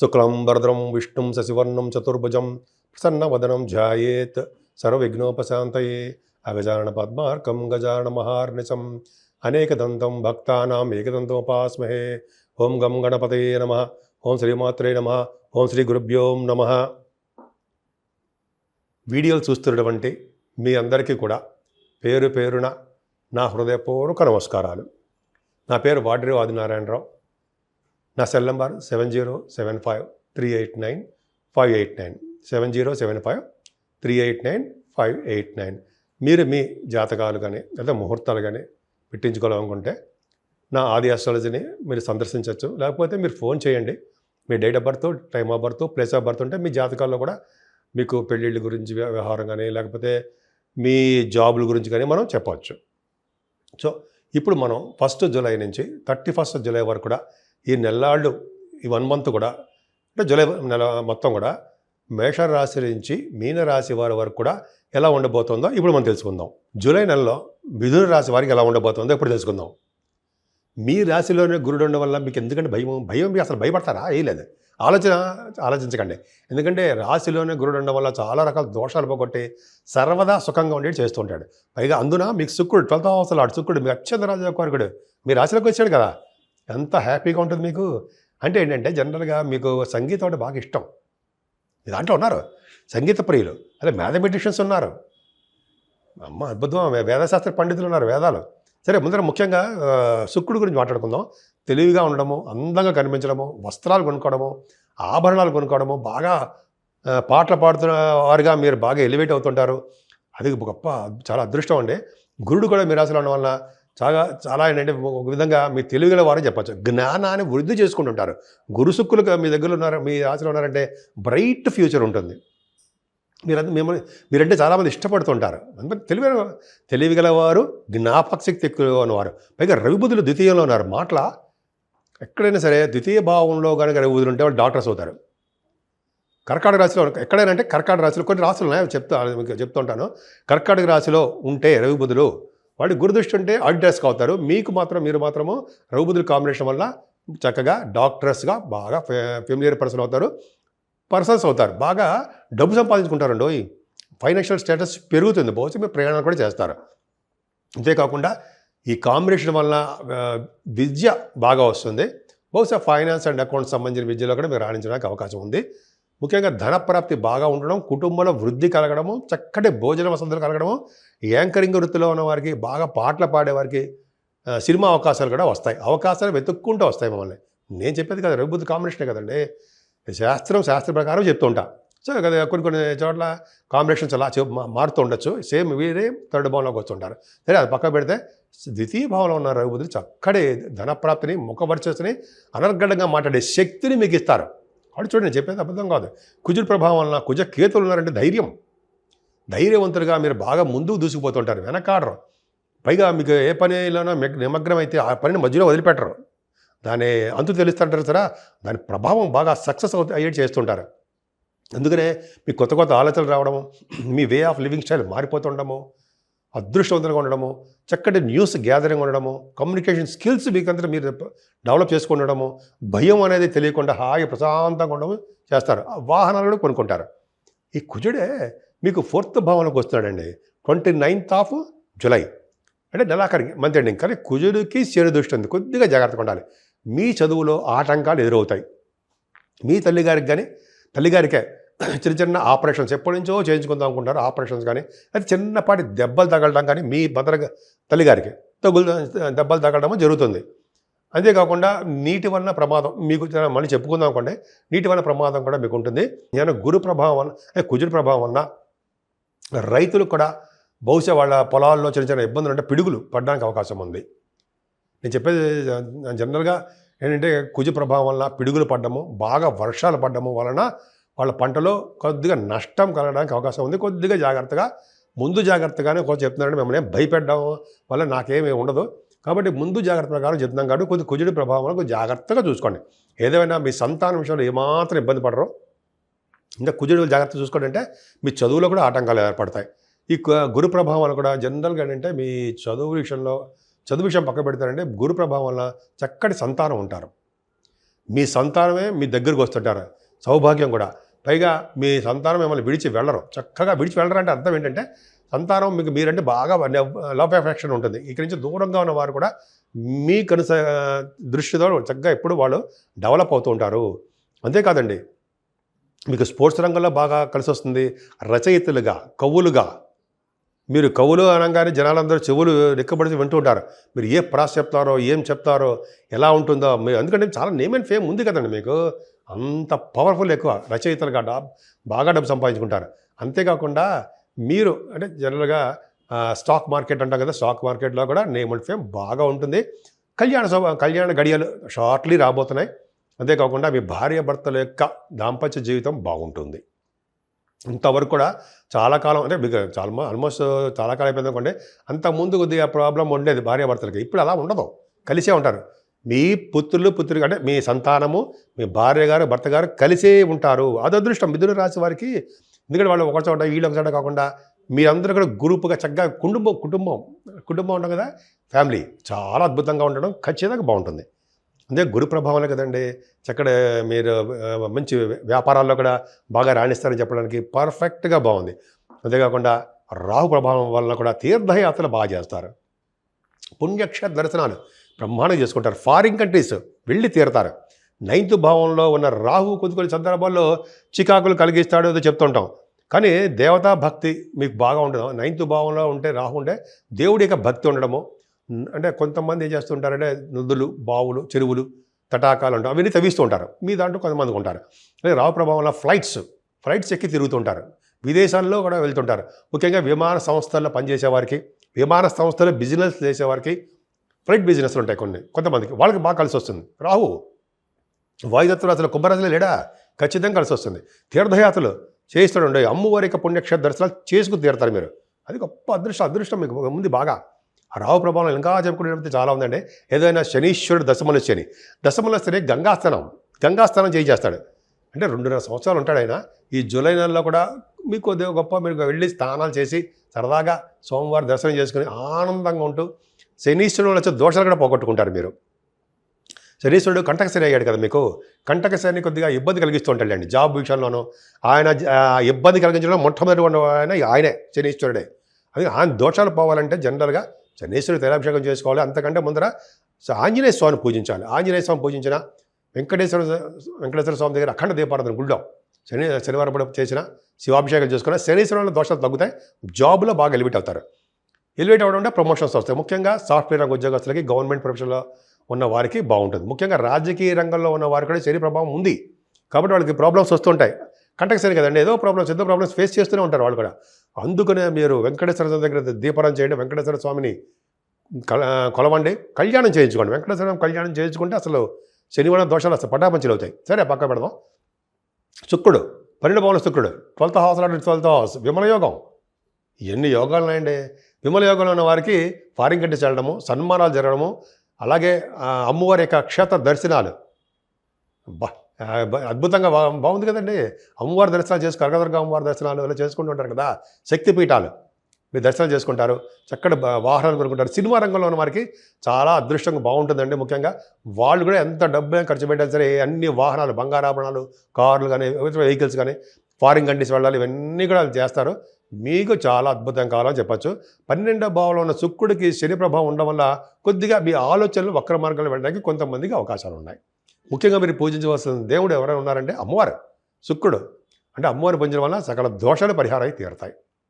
శుక్లం వరదరం విష్ణుం శశివర్ణం చతుర్భుజం ప్రసన్నవదనం ధ్యాయేత్ సర్వవిఘ్నోపశాంతయే అగజానన పద్మార్కం గజానన మహార్నిశం అనేకదంతం భక్తానాం ఏకదంతోపాస్మహే. ఓం గం గణపతయే నమ. ఓం శ్రీమాత్రే నమ. ఓం శ్రీ గురుభ్యోం నమ. వీడియోలు చూస్తున్నటువంటి మీ అందరికీ కూడా పేరు పేరున నా హృదయపూర్వక నమస్కారాలు. నా పేరు వాడ్రి ఆదినారాయణరావు. నా cell number seven zero seven five three eight nine five eight nine. Seven zero seven five three eight nine five eight nine. మీరు మీ జాతకాలు కానీ లేదా ముహూర్తాలు కానీ పెట్టించుకోవాలనుకుంటే నా ఆది ఆస్ట్రాలజీని మీరు సందర్శించవచ్చు లేకపోతే మీరు ఫోన్ చేయండి. మీ date of birth time of birth place of birth ఉంటే మీ జాతకాల్లో కూడా మీకు పెళ్ళిళ్ళ గురించి వ్యవహారం కానీ లేకపోతే మీ జాబుల గురించి కానీ మనం చెప్పవచ్చు. సో ఇప్పుడు మనం ఫస్ట్ జూలై నుంచి థర్టీ ఫస్ట్ జూలై వరకు కూడా ఈ నెల్లాళ్ళు ఈ వన్ మంత్ కూడా అంటే జూలై నెల మొత్తం కూడా మేషరాశి నుంచి మీనరాశి వారి వరకు కూడా ఎలా ఉండబోతుందో ఇప్పుడు మనం తెలుసుకుందాం. జూలై నెలలో మిథున రాశి వారికి ఎలా ఉండబోతుందో ఇప్పుడు తెలుసుకుందాం. మీ రాశిలోనే గురుడు ఉండడం వల్ల మీకు ఎందుకంటే భయం భయం మీకు అసలు భయపడతారా? ఏ లేదు. ఆలోచన ఆలోచించకండి. ఎందుకంటే రాశిలోనే గురుడు ఉండడం వల్ల చాలా రకాల దోషాలు పోగొట్టి సర్వదా సుఖంగా ఉండేది చేస్తుంటాడు పైగా అందున మీకు శుక్రుడు ట్వెల్త్ హౌస్ లాడు శుక్రుడు మీ అత్యంత రాజకోరికుడు మీ రాశిలోకి వచ్చాడు కదా. ఎంత హ్యాపీగా ఉంటుంది మీకు? అంటే ఏంటంటే జనరల్గా మీకు సంగీతం అంటే బాగా ఇష్టం. దాంట్లో ఉన్నారు. సంగీత ప్రియులు. అదే మ్యాథమెటిషియన్స్ ఉన్నారు. అమ్మ అద్భుతం. వేదశాస్త్ర పండితులు ఉన్నారు వేదాలు. సరే ముందర ముఖ్యంగా ఆ, శుక్రుడు గురించి మాట్లాడుకుందాం. తెలివిగా ఉండడము అందంగా కనిపించడము వస్త్రాలు కొనుక్కోవడము ఆభరణాలు కొనుక్కోవడము బాగా పాటలు పాడుతున్న వారుగా మీరు బాగా ఎలివేట్ అవుతుంటారు. అది గొప్ప చాలా అదృష్టం అండి. గురుడు కూడా మీ రాశిలో ఉండడం వల్ల చాలా చాలా ఏంటంటే ఒక విధంగా మీ తెలివిగల వారని చెప్పచ్చు. జ్ఞానాన్ని వృద్ధి చేసుకుంటుంటారు. గురుసుక్కులు మీ దగ్గర ఉన్నారు మీ రాశిలో ఉన్నారంటే బ్రైట్ ఫ్యూచర్ ఉంటుంది. మీరంతా మిమ్మల్ని మీరంటే చాలామంది ఇష్టపడుతుంటారు. అందుకని తెలివి తెలివిగలవారు జ్ఞాపకశక్తి ఎక్కువ ఉన్నవారు. పైగా రవిబుధులు ద్వితీయంలో ఉన్నారు. మాటల ఎక్కడైనా సరే ద్వితీయ భావంలో కనుక రవిబుధులు ఉంటే వాళ్ళు డాక్టర్స్ అవుతారు. కర్కాటక రాశిలో ఎక్కడైనా అంటే కర్కాటక రాశిలో కొన్ని రాశులు ఉన్నాయి చెప్తా మీకు చెప్తుంటాను. కర్కాటక రాశిలో ఉంటే రవిబుధులు వాళ్ళు గురుదృష్టి ఉంటే ఆడిటర్స్కి అవుతారు. మీకు మాత్రం మీరు మాత్రము రవిబుధుల కాంబినేషన్ వల్ల చక్కగా డాక్టర్స్గా బాగా ఫెమిలియర్ పర్సన్ అవుతారు. పర్సన్స్ అవుతారు. బాగా డబ్బు సంపాదించుకుంటారండి ఓయ్. ఫైనాన్షియల్ స్టేటస్ పెరుగుతుంది. బహుశా మీరు ప్రయాణాలు కూడా చేస్తారు. అంతేకాకుండా ఈ కాంబినేషన్ వలన విద్య బాగా వస్తుంది. బహుశా ఫైనాన్స్ అండ్ అకౌంట్స్ సంబంధించిన విద్యలో కూడా మీరు రాణించడానికి అవకాశం ఉంది. ముఖ్యంగా ధనప్రాప్తి బాగా ఉండడం కుటుంబంలో వృద్ధి కలగడము చక్కటి భోజన వసతులు కలగడము యాంకరింగ్ వృత్తిలో ఉన్న వారికి బాగా పాటలు పాడేవారికి సినిమా అవకాశాలు కూడా వస్తాయి. అవకాశాలు వెతుక్కుంటూ వస్తాయి మమ్మల్ని. నేను చెప్పేది కదా రఘుబుద్ధి కాంబినేషనే కదండి. శాస్త్రం శాస్త్ర ప్రకారం చెప్తుంటా సో కదా కొన్ని కొన్ని చోట్ల కాంబినేషన్స్ అలా మా- మారుతూ ఉండొచ్చు. సేమ్ వీరే థర్డ్ భావంలోకి వస్తుంటారు. సరే అది పక్క పెడితే ద్వితీయ భావంలో ఉన్న రఘుబుద్ధులు చక్కటి ధనప్రాప్తిని ముఖపరిచేసుని అనర్గడంగా మాట్లాడే శక్తిని మీకు ఇస్తారు. వాడు చూడండి చెప్పేది అబద్ధం కాదు. కుజుడు ప్రభావం వలన కుజ కేతులు ఉన్నారంటే ధైర్యం. ధైర్యవంతులుగా మీరు బాగా ముందుకు దూసుకుపోతుంటారు. వెనకాడరు. పైగా మీకు ఏ పనిలోనో మెగ్- నిమగ్నం అయితే ఆ పనిని మధ్యలో వదిలిపెట్టరు. దాని అంతు తెలుస్తుంటారు సరే దాని ప్రభావం బాగా సక్సెస్ అవుతా అయ్యేది చేస్తుంటారు. అందుకనే మీకు కొత్త కొత్త ఆలోచనలు రావడము మీ వే ఆఫ్ లివింగ్ స్టైల్ మారిపోతుండము అదృష్టవంతంగా ఉండడము చక్కటి న్యూస్ గ్యాదరింగ్ ఉండడము కమ్యూనికేషన్ స్కిల్స్ మీకంతా మీరు డెవలప్ చేసుకుండడము భయం అనేది తెలియకుండా హాయి ప్రశాంతంగా ఉండడం చేస్తారు. ఆ వాహనాలు కూడా కొనుక్కుంటారు. ఈ కుజుడే మీకు ఫోర్త్ భావనకు వస్తున్నాడండి. ట్వంటీ నైన్త్ ఆఫ్ జులై అంటే నెలాఖరికి మంత్ ఎండింగ్ కానీ కుజుడికి శని దృష్టి ఉంది. కొద్దిగా జాగ్రత్తగా ఉండాలి. మీ చదువులో ఆటంకాలు ఎదురవుతాయి. మీ తల్లిగారికి కానీ తల్లిగారికే చిన్న చిన్న ఆపరేషన్స్ ఎప్పటి నుంచో చేయించుకుందాం అనుకుంటారు ఆపరేషన్స్ కానీ అది చిన్నపాటి దెబ్బలు తగలడం కానీ మీ భద్ర తల్లిగారికి తగులు దెబ్బలు తగలడము జరుగుతుంది. అంతేకాకుండా నీటి వలన ప్రమాదం మీకు మళ్ళీ చెప్పుకుందాం అనుకోండి నీటి వలన ప్రమాదం కూడా మీకు ఉంటుంది. నేను గురు ప్రభావం వలన కుజుడి ప్రభావం వలన రైతులు కూడా బహుశా వాళ్ళ పొలాల్లో చిన్న చిన్న ఇబ్బందులు అంటే పిడుగులు పడడానికి అవకాశం ఉంది. నేను చెప్పేది జనరల్గా ఏంటంటే కుజ ప్రభావం వలన పిడుగులు పడ్డము బాగా వర్షాలు పడ్డము వలన వాళ్ళ పంటలో కొద్దిగా నష్టం కలగడానికి అవకాశం ఉంది. కొద్దిగా జాగ్రత్తగా ముందు జాగ్రత్తగానే కొంచెం చెప్తున్నారంటే మిమ్మల్ని ఏం భయపెట్టడం వల్ల నాకేమీ ఉండదు. కాబట్టి ముందు జాగ్రత్త ప్రకారం చెప్తున్నాం కాబట్టి కొద్ది కుజుడి ప్రభావం జాగ్రత్తగా చూసుకోండి. ఏదైనా మీ సంతానం విషయంలో ఏమాత్రం ఇబ్బంది పడరు. ఇంకా కుజుడు జాగ్రత్త చూసుకోండి అంటే మీ చదువులో కూడా ఆటంకాలు ఏర్పడతాయి. ఈ గురు ప్రభావాలు కూడా జనరల్గా ఏంటంటే మీ చదువు విషయంలో చదువు విషయం పక్క పెడతారంటే గురు ప్రభావం వల్ల చక్కటి సంతానం ఉంటారు. మీ సంతానమే మీ దగ్గరకు వస్తుంటారు. సౌభాగ్యం కూడా. పైగా మీ సంతానం మిమ్మల్ని విడిచి వెళ్ళరు. చక్కగా విడిచి వెళ్ళరంటే అర్థం ఏంటంటే సంతానం మీకు మీరంటే బాగా లవ్ ఎఫెక్షన్ ఉంటుంది. ఇక్కడి నుంచి దూరంగా ఉన్న వారు కూడా మీ కనుస దృష్టితో చక్కగా ఎప్పుడు వాళ్ళు డెవలప్ అవుతూ ఉంటారు. అంతేకాదండి మీకు స్పోర్ట్స్ రంగంలో బాగా కలిసి వస్తుంది రచయితలుగా కవులుగా. మీరు కవులు అనగానే జనాలందరూ చెవులు రెక్కబడి వింటూ ఉంటారు. మీరు ఏ ప్రాస్ చెప్తారో ఏం చెప్తారో ఎలా ఉంటుందో మీరు ఎందుకంటే చాలా నేమ్ అండ్ ఫేమ్ ఉంది కదండి మీకు. అంత పవర్ఫుల్ ఎక్కువ. రచయితలుగా డబ్ బాగా డబ్బు సంపాదించుకుంటారు. అంతేకాకుండా మీరు అంటే జనరల్గా స్టాక్ మార్కెట్ అంటాం కదా స్టాక్ మార్కెట్లో కూడా నేమ్ అండ్ ఫేమ్ బాగా ఉంటుంది. కళ్యాణ సభ కళ్యాణ గడియలు షార్ట్లీ రాబోతున్నాయి. అంతేకాకుండా మీ భార్య భర్తల యొక్క దాంపత్య జీవితం బాగుంటుంది. ఇంతవరకు కూడా చాలా కాలం అంటే చాలా ఆల్మోస్ట్ చాలా కాలం అయిపోయింది అనుకోండి అంత ముందు కొద్దిగా ప్రాబ్లం ఉండేది భార్యాభర్తలకి ఇప్పుడు అలా ఉండదు. కలిసే ఉంటారు. మీ పుత్రులు పుత్రులు అంటే మీ సంతానము మీ భార్య గారు భర్త గారు కలిసే ఉంటారు. అది అదృష్టం. మిథున రాశి వారికి ఎందుకంటే వాళ్ళు ఒక చోట వీళ్ళు ఒక చోట కాకుండా మీరందరూ కూడా గ్రూప్గా చక్కగా కుటుంబం కుటుంబం కుటుంబం ఉంటాం కదా ఫ్యామిలీ చాలా అద్భుతంగా ఉండడం ఖచ్చితంగా బాగుంటుంది. అదే గురు ప్రభావాలే కదండి. చక్కడ మీరు మంచి వ్యాపారాల్లో కూడా బాగా రాణిస్తారని చెప్పడానికి పర్ఫెక్ట్గా బాగుంది. అంతేకాకుండా రాహు ప్రభావం వలన కూడా తీర్థయాత్రలు బాగా చేస్తారు. పుణ్యక్ష దర్శనాలు. బ్రహ్మాండం చేసుకుంటారు. ఫారిన్ కంట్రీస్ వెళ్ళి తీరతారు. నైన్త్ భావంలో ఉన్న రాహు కొద్ది కొన్ని సందర్భాల్లో చికాకులు కలిగిస్తాడు ఏదో చెప్తుంటాం. కానీ దేవతా భక్తి మీకు బాగా ఉండదు. నైన్త్ భావంలో ఉంటే రాహు ఉంటే దేవుడి యొక్క భక్తి ఉండడము. అంటే కొంతమంది ఏం చేస్తుంటారంటే నదులు బావులు చెరువులు తటాకాలు ఉంటాయి అవన్నీ తవ్విస్తూ ఉంటారు. మీ దాంట్లో కొంతమంది ఉంటారు. అదే రాహు ప్రభావంలో ఫ్లైట్స్ ఫ్లైట్స్ ఎక్కి తిరుగుతుంటారు. విదేశాల్లో కూడా వెళ్తుంటారు. ముఖ్యంగా విమాన సంస్థల్లో పనిచేసే వారికి విమాన సంస్థలో బిజినెస్ చేసేవారికి ఫ్లైట్ బిజినెస్లు ఉంటాయి కొన్ని కొంతమందికి. వాళ్ళకి బాగా కలిసి వస్తుంది. రాహు వాయుదత్తులు అసలు కుంభరాశులే లేడా? ఖచ్చితంగా కలిసి వస్తుంది. తీర్థయాత్రలు చేయిస్తాడు ఉండే. అమ్మవారి యొక్క పుణ్యక్షేత్ర దర్శనాలు చేసుకుని తీరుతారు మీరు. అది గొప్ప అదృష్టం అదృష్టం మీకు ముందు బాగా. రావు ప్రభావం ఇంకా చెప్పుకునేటప్పుడు చాలా ఉందండి. ఏదైనా శనీశ్వరుడు దశమల శని. దశమల శని గంగాస్థానం గంగాస్థానం చేయి చేస్తాడు అంటే రెండున్నర సంవత్సరాలు ఉంటాడు ఆయన. ఈ జూలై నెలలో కూడా మీకు గొప్ప మీరు వెళ్ళి స్నానాలు చేసి సరదాగా సోమవారం దర్శనం చేసుకుని ఆనందంగా ఉంటూ శనీశ్వరుడు వచ్చే దోషాలు కూడా పోగొట్టుకుంటారు మీరు. శనీశ్వరుడు కంటకశని అయ్యాడు కదా మీకు. కంటకశని కొద్దిగా ఇబ్బంది కలిగిస్తూ ఉంటాడండి జాబ్ విషయంలోనూ ఆయన ఆ ఇబ్బంది కలిగించడం మొట్టమొదటి ఉన్న ఆయన ఆయనే శనీశ్వరుడే. అది ఆయన దోషాలు పోవాలంటే జనరల్గా శనీశ్వరుడు తైలాభిషేకం చేసుకోవాలి. అంతకంటే ముందర ఆంజనేయ స్వామిని పూజించాలి. ఆంజనేయ స్వామి పూజించిన వెంకటేశ్వర వెంకటేశ్వర స్వామి దగ్గర అఖండ దీపారాధన గుళ్ళో శని శనివారం చేసిన శివాభిషేకం చేసుకున్న శనీశ్వరంలో దోషాలు తగ్గుతాయి. జాబ్లో బాగా ఎలివేట్ అవుతారు. ఎలివేట్ అవ్వడం అంటే ప్రమోషన్స్ వస్తాయి. ముఖ్యంగా సాఫ్ట్వేర్ రంగ ఉద్యోగస్తులకి గవర్నమెంట్ ప్రొఫెషన్లో ఉన్న వారికి బాగుంటుంది. ముఖ్యంగా రాజకీయ రంగంలో ఉన్న వారికి కూడా శరీర ప్రభావం ఉంది. కాబట్టి వాళ్ళకి ప్రాబ్లమ్స్ వస్తుంటాయి. కంటకు సరే కదండి. ఏదో ప్రాబ్లమ్స్ ఏదో ప్రాబ్లమ్స్ ఫేస్ చేస్తూనే ఉంటారు వాళ్ళు కూడా. అందుకనే మీరు వెంకటేశ్వర స్వామి దగ్గర దీపారం చేయండి. వెంకటేశ్వర స్వామిని కల కొలవండి. కళ్యాణం చేయించుకోండి. వెంకటేశ్వర స్వామి కళ్యాణం చేయించుకుంటే అసలు శనివారం దోషాలు అసలు పటాపంచలు అవుతాయి. సరే పక్క పెడదాం. శుక్రుడు పన్నెండు భవన శుక్రుడు. Twelfth house twelfth house. Vimala యోగం. ఎన్ని యోగాలు ఉన్నాయండి విమల యోగంలో ఉన్న వారికి ఫారిన్ కంట్రీస్ చల్లడము సన్మానాలు జరగడము అలాగే అమ్మవారి యొక్క క్షేత్ర దర్శనాలు. బా అద్భుతంగా బా- బాగుంది కదండి. అమ్మవారి దర్శనాలు చేసుకు కనకదుర్గ అమ్మవారి దర్శనాలు ఇలా చేసుకుంటూ ఉంటారు కదా శక్తిపీఠాలు మీరు దర్శనం చేసుకుంటారు చక్కటి వాహనాలు కొనుక్కుంటారు. సినిమా రంగంలో ఉన్న వారికి చాలా అదృష్టంగా బాగుంటుందండి ముఖ్యంగా. వాళ్ళు కూడా ఎంత డబ్బు ఖర్చు పెట్టాలి సరే అన్ని వాహనాలు బంగారాభరణాలు కార్లు కానీ వెహికల్స్ కానీ ఫారిన్ కంట్రీస్ వెళ్ళాలి ఇవన్నీ కూడా చేస్తారు. మీకు చాలా అద్భుతం కావాలని చెప్పచ్చు. పన్నెండో భావంలో ఉన్న శుక్రుడికి శని ప్రభావం ఉండడం వల్ల కొద్దిగా మీ ఆలోచనలు వక్ర మార్గంలో వెళ్ళడానికి కొంతమందికి అవకాశాలు ఉన్నాయి. ముఖ్యంగా మీరు పూజించవలసిన దేవుడు ఎవరైనా ఉన్నారంటే అమ్మవారు శుక్రుడు. అంటే అమ్మవారు పూజించడం వల్ల సకల దోషాలు పరిహారం తీరుతాయి.